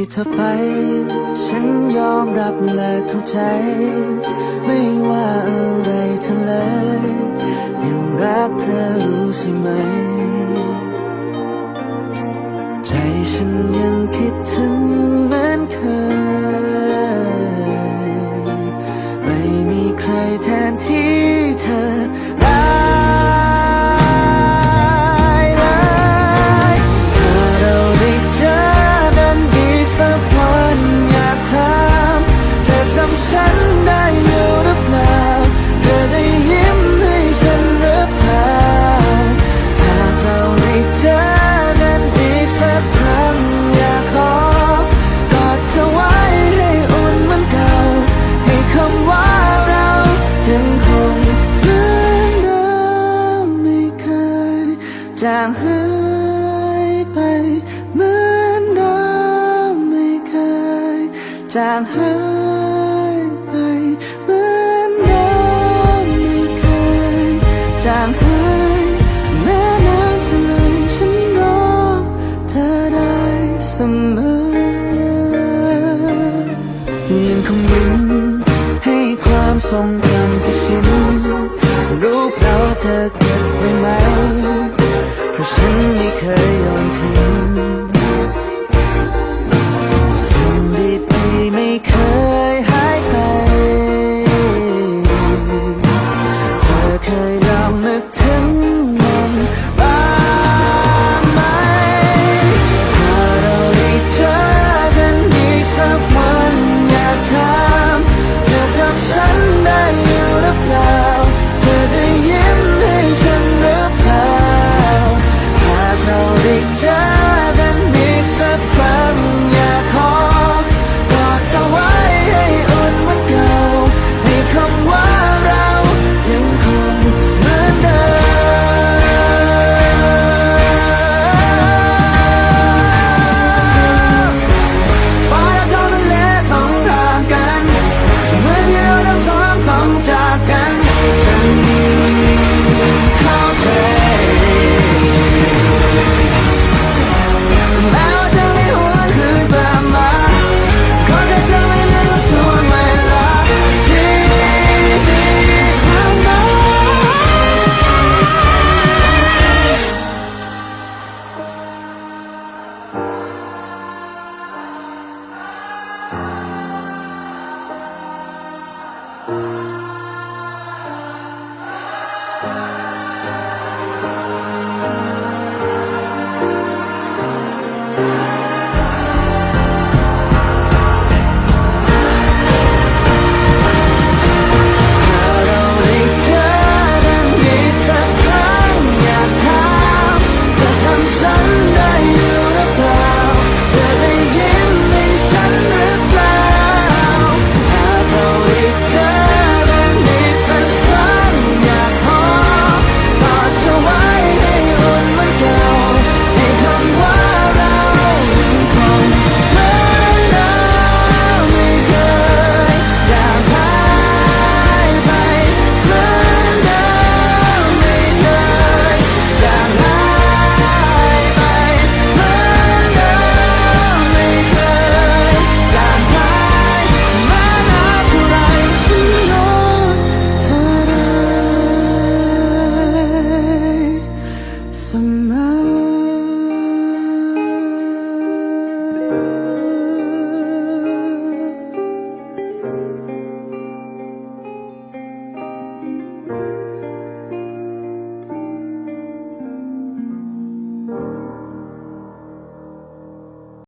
ที่เธอไป ฉันยอมรับและเข้าใจ ไม่ว่าอะไรเธอเลย ยังรักเธอรู้ใช่ไหม ใจฉันางหายไปเหมือนเดิมไม่เคยจางหายไปเหมือนเดิมไม่เคยจางหายแม้นานเท่าไรฉันรอเธอได้เสมอยังคงยิ้มให้ความทรงจำที่ฉันรูปเราเธอเก็บไว้ไหม ราะฉันไม่เคยโยนทิ้งสิ่งดีๆไม่เคยหายไป เธอเคย